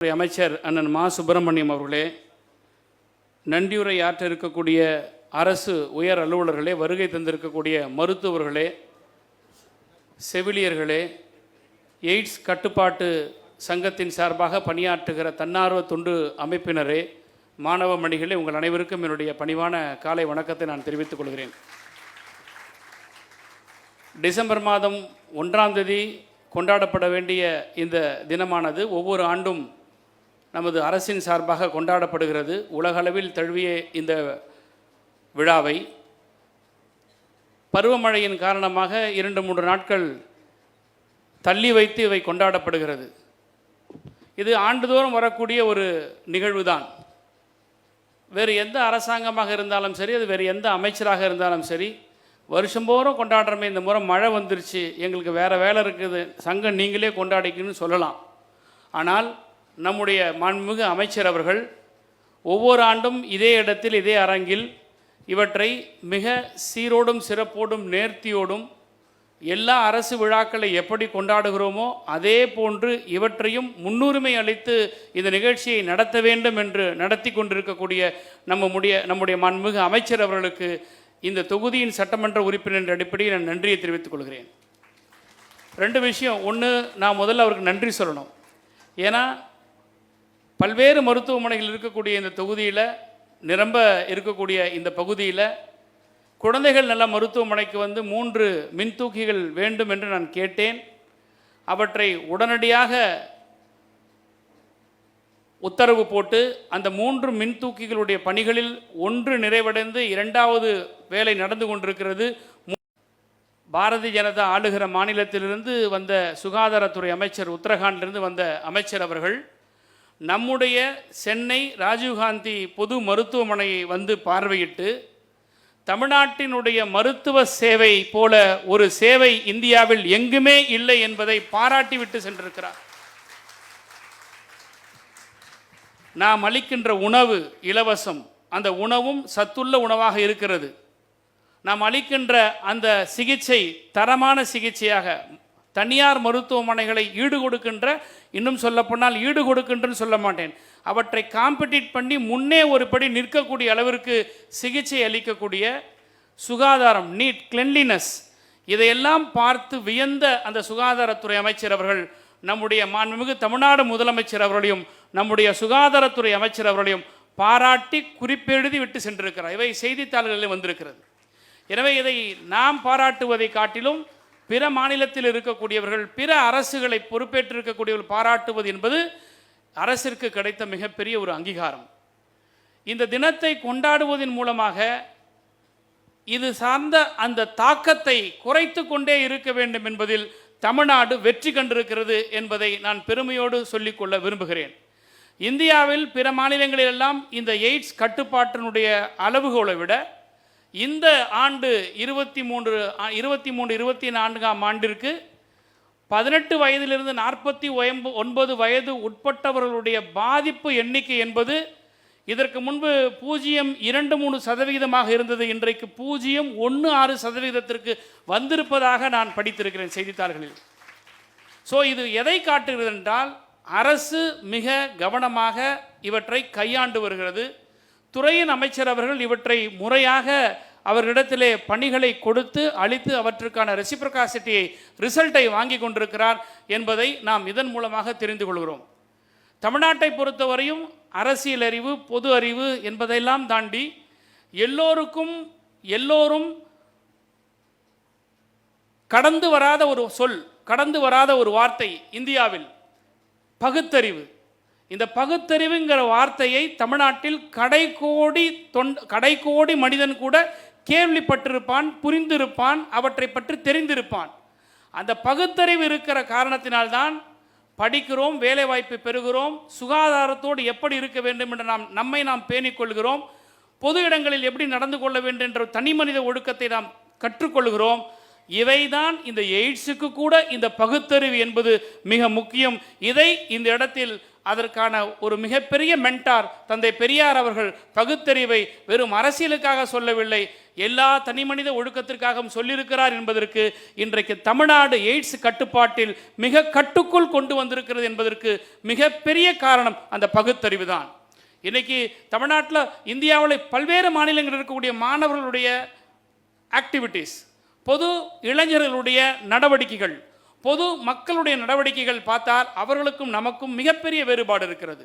அமைச்சர் அண்ணன் மா. சுப்பிரமணியம் அவர்களே நன்றியுரை ஆற்ற இருக்கக்கூடிய அரசு உயர் அலுவலர்களே வருகை தந்திருக்கக்கூடிய மருத்துவர்களே செவிலியர்களே எய்ட்ஸ் கட்டுப்பாட்டு சங்கத்தின் சார்பாக பணியாற்றுகிற தன்னார்வ தொண்டு அமைப்பினரே மாணவ மணிகளே உங்கள் அனைவருக்கும் என்னுடைய பணிவான காலை வணக்கத்தை நான் தெரிவித்துக் கொள்கிறேன். டிசம்பர் மாதம் ஒன்றாம் தேதி கொண்டாடப்பட வேண்டிய இந்த தினமானது ஒவ்வொரு ஆண்டும் நமது அரசின் சார்பாக கொண்டாடப்படுகிறது. உலகளவில் தழுவிய இந்த விழாவை பருவமழையின் காரணமாக இரண்டு மூன்று நாட்கள் தள்ளி வைத்து இவை கொண்டாடப்படுகிறது. இது ஆண்டுதோறும் வரக்கூடிய ஒரு நிகழ்வு தான் வேறு எந்த அரசாங்கமாக இருந்தாலும் சரி அது வேறு எந்த அமைச்சராக இருந்தாலும் சரி வருஷம்போறும் கொண்டாடுறமே இந்த முறை மழை வந்துருச்சு. எங்களுக்கு வேறு வேலை இருக்குது. சங்கம் நீங்களே கொண்டாடிக்கணும்னு சொல்லலாம். ஆனால் நம்முடைய மாண்புமிகு அமைச்சர் அவர்கள் ஒவ்வொரு ஆண்டும் இதே இடத்தில் இதே அரங்கில் இவற்றை மிக சீரோடும் சிறப்போடும் நேர்த்தியோடும் எல்லா அரசு விழாக்களை எப்படி கொண்டாடுகிறோமோ அதே போன்று இவற்றையும் முன்னுரிமை அளித்து இந்த நிகழ்ச்சியை நடத்த வேண்டும் என்று நடத்தி கொண்டிருக்கக்கூடிய நம்ம முடிய நம்முடைய மண்மிகு அமைச்சர் அவர்களுக்கு இந்த தொகுதியின் சட்டமன்ற உறுப்பினர் என்ற அடிப்படையில் நான் நன்றியை தெரிவித்துக் கொள்கிறேன். ரெண்டு விஷயம். ஒன்று நான் முதல்ல அவருக்கு நன்றி சொல்லணும். ஏன்னா பல்வேறு மருத்துவமனைகள் இருக்கக்கூடிய இந்த தொகுதியில் நிரம்ப இருக்கக்கூடிய இந்த பகுதியில் குழந்தைகள் நல்ல மருத்துவமனைக்கு வந்து மூன்று மின்தூக்கிகள் வேண்டும் என்று நான் கேட்டேன். அவற்றை உடனடியாக உத்தரவு போட்டு அந்த மூன்று மின்தூக்கிகளுடைய பணிகளில் ஒன்று நிறைவடைந்து இரண்டாவது வேலை நடந்து கொண்டிருக்கிறது. பாரதிய ஜனதா ஆளுகிற மாநிலத்திலிருந்து வந்த சுகாதாரத்துறை அமைச்சர் உத்தரகாண்டிலிருந்து வந்த அமைச்சர் அவர்கள் நம்முடைய சென்னை ராஜீவ்காந்தி பொது மருத்துவமனையை வந்து பார்வையிட்டு தமிழ்நாட்டினுடைய மருத்துவ சேவை போல ஒரு சேவை இந்தியாவில் எங்குமே இல்லை என்பதை பாராட்டிவிட்டு சென்றிருக்கிறார். நாம் அளிக்கின்ற உணவு இலவசம் அந்த உணவும் சத்துள்ள உணவாக இருக்கிறது. நாம் அளிக்கின்ற அந்த சிகிச்சை தரமான சிகிச்சையாக தனியார் மருத்துவமனைகளை ஈடு கொடுக்கின்ற இன்னும் சொல்லப்போனால் ஈடு கொடுக்கின்றன்னு சொல்ல மாட்டேன். அவற்றை காம்படிட் பண்ணி முன்னே ஒரு படி நிற்கக்கூடிய அளவிற்கு சிகிச்சை அளிக்கக்கூடிய சுகாதாரம் நீட் கிளென்லினஸ் இதையெல்லாம் பார்த்து வியந்த அந்த சுகாதாரத்துறை அமைச்சர் அவர்கள் நம்முடைய மாண்புமிகு தமிழ்நாடு முதலமைச்சர் அவர்களையும் நம்முடைய சுகாதாரத்துறை அமைச்சர் அவர்களையும் பாராட்டி குறிப்பெழுதி விட்டு சென்றிருக்கிறார். இவை செய்தித்தாள்களில் வந்திருக்கிறது. எனவே இதை நாம் பாராட்டுவதை காட்டிலும் பிற மாநிலத்தில் இருக்கக்கூடியவர்கள் பிற அரசுகளை பொறுப்பேற்றிருக்கக்கூடியவர்கள் பாராட்டுவது என்பது அரசிற்கு கிடைத்த மிகப்பெரிய ஒரு அங்கீகாரம். இந்த தினத்தை கொண்டாடுவதன் மூலமாக இது சார்ந்த அந்த தாக்கத்தை குறைத்து கொண்டே இருக்க வேண்டும் என்பதில் தமிழ்நாடு வெற்றி கண்டிருக்கிறது என்பதை நான் பெருமையோடு சொல்லிக்கொள்ள விரும்புகிறேன். இந்தியாவில் பிற மாநிலங்களிலெல்லாம் இந்த எய்ட்ஸ் கட்டுப்பாட்டினுடைய அளவுகோலை விட இந்த ஆண்டு இருபத்தி மூன்று இருபத்தி மூன்று இருபத்தி நான்காம் ஆண்டிற்கு பதினெட்டு வயதிலிருந்து நாற்பத்தி ஒயம்பு ஒன்பது வயது உட்பட்டவர்களுடைய பாதிப்பு எண்ணிக்கை என்பது இதற்கு முன்பு பூஜ்ஜியம் இரண்டு மூணு சதவிகிதமாக இருந்தது. இன்றைக்கு பூஜ்ஜியம் ஒன்று ஆறு சதவிகிதத்திற்கு வந்திருப்பதாக நான் படித்திருக்கிறேன் செய்தித்தாள்களில். ஸோ இது எதை காட்டுகிறது என்றால் அரசு மிக கவனமாக இவற்றை கையாண்டு வருகிறது. துறையின் அமைச்சர் அவர்கள் இவற்றை முறையாக அவர்களிடத்திலே பணிகளை கொடுத்து அளித்து அவற்றுக்கான ரெசிப்ரகாசிட்டியை ரிசல்ட்டை வாங்கி கொண்டிருக்கிறார் என்பதை நாம் இதன் மூலமாக தெரிந்து கொள்கிறோம். தமிழ்நாட்டை பொறுத்தவரையும் அரசியல் அறிவு பொது அறிவு என்பதையெல்லாம் தாண்டி எல்லோருக்கும் எல்லோரும் கடந்து வராத ஒரு சொல் கடந்து வராத ஒரு வார்த்தை இந்தியாவில் பகுத்தறிவு. இந்த பகுத்தறிவுங்கிற வார்த்தையை தமிழ்நாட்டில் கடைக்கோடி தொண்ட கடைக்கோடி மனிதன் கூட கேள்விப்பட்டிருப்பான் புரிந்திருப்பான் அவற்றை பற்றி தெரிந்திருப்பான். அந்த பகுத்தறிவு இருக்கிற காரணத்தினால்தான் படிக்கிறோம் வேலைவாய்ப்பு பெறுகிறோம் சுகாதாரத்தோடு எப்படி இருக்க வேண்டும் என்று நாம் நம்மை நாம் பேணிக் கொள்கிறோம் பொது இடங்களில் எப்படி நடந்து கொள்ள வேண்டும் என்ற தனி மனித ஒழுக்கத்தை நாம் கற்றுக்கொள்கிறோம். இவைதான் இந்த எய்ட்ஸுக்கு கூட இந்த பகுத்தறிவு என்பது மிக முக்கியம். இதை இந்த இடத்தில் அதற்கான ஒரு மிகப்பெரிய மென்டார் தந்தை பெரியார் அவர்கள் பகுத்தறிவை வெறும் அரசியலுக்காக சொல்லவில்லை எல்லா தனிமனித ஒழுக்கத்திற்காகவும் சொல்லியிருக்கிறார் என்பதற்கு இன்றைக்கு தமிழ்நாடு எய்ட்ஸ் கட்டுப்பாட்டில் மிக கட்டுக்குள் கொண்டு வந்திருக்கிறது என்பதற்கு மிகப்பெரிய காரணம் அந்த பகுத்தறிவு தான். இன்னைக்கு தமிழ்நாட்டில் இந்தியாவில் பல்வேறு மாநிலங்களில் இருக்கக்கூடிய மாணவர்களுடைய ஆக்டிவிட்டீஸ் பொது இளைஞர்களுடைய நடவடிக்கைகள் பொது மக்களுடைய நடவடிக்கைகள் பார்த்தால் அவர்களுக்கும் நமக்கும் மிகப்பெரிய வேறுபாடு இருக்கிறது.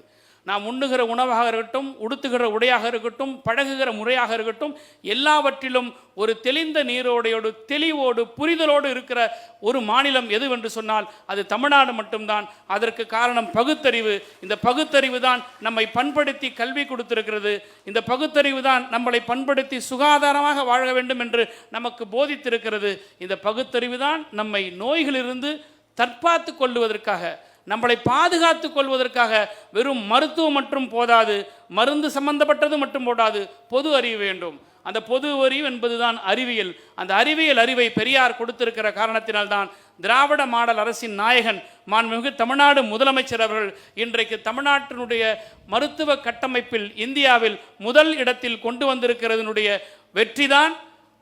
நாம் உண்ணுகிற உணவாக இருக்கட்டும் உடுத்துகிற உடையாக இருக்கட்டும் பழகுகிற முறையாக இருக்கட்டும் எல்லாவற்றிலும் ஒரு தெளிந்த நீரோடையோடு தெளிவோடு புரிதலோடு இருக்கிற ஒரு மாநிலம் எதுவென்று சொன்னால் அது தமிழ்நாடு மட்டும்தான். அதற்கு காரணம் பகுத்தறிவு. இந்த பகுத்தறிவு தான் நம்மை பண்படுத்தி கல்வி கொடுத்திருக்கிறது. இந்த பகுத்தறிவு தான் நம்மளை பண்படுத்தி சுகாதாரமாக வாழ வேண்டும் என்று நமக்கு போதித்திருக்கிறது. இந்த பகுத்தறிவு தான் நம்மை நோய்களிலிருந்து தற்பாத்து கொள்ளுவதற்காக நம்மளை பாதுகாத்து கொள்வதற்காக வெறும் மருத்துவம் மட்டும் போதாது மருந்து சம்பந்தப்பட்டது மட்டும் போடாது பொது அறிவு வேண்டும். அந்த பொது அறிவு என்பதுதான் அறிவியல். அந்த அறிவியல் அறிவை பெரியார் கொடுத்திருக்கிற காரணத்தினால்தான் திராவிட மாடல் அரசின் நாயகன் மாண்புமிகு தமிழ்நாடு முதலமைச்சர் அவர்கள் இன்றைக்கு தமிழ்நாட்டினுடைய மருத்துவ கட்டமைப்பில் இந்தியாவில் முதல் இடத்தில் கொண்டு வந்திருக்கிறதனுடைய வெற்றிதான்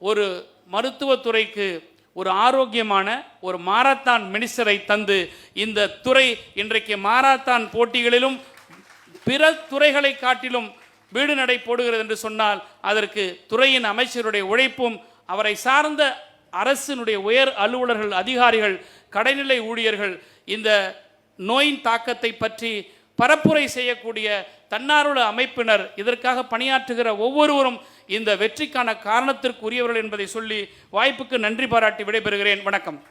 ஒரு மருத்துவத்துறைக்கு ஒரு ஆரோக்கியமான ஒரு மாரத்தான் மினிஸ்டரை தந்து இந்த துறை இன்றைக்கு மாரத்தான் போட்டிகளிலும் பிற துறைகளை காட்டிலும் வீடு நடை போடுகிறது என்று சொன்னால் அதற்கு துறையின் அமைச்சருடைய உழைப்பும் அவரை சார்ந்த அரசினுடைய உயர் அலுவலர்கள் அதிகாரிகள் கடைநிலை ஊழியர்கள் இந்த நோயின் தாக்கத்தை பற்றி பரப்புரை செய்யக்கூடிய தன்னார்வல அமைப்பினர் இதற்காக பணியாற்றுகிற ஒவ்வொருவரும் இந்த வெற்றிக்கான காரணத்திற்குரியவர்கள் என்பதை சொல்லி வாய்ப்புக்கு நன்றி பாராட்டி விடைபெறுகிறேன். வணக்கம்.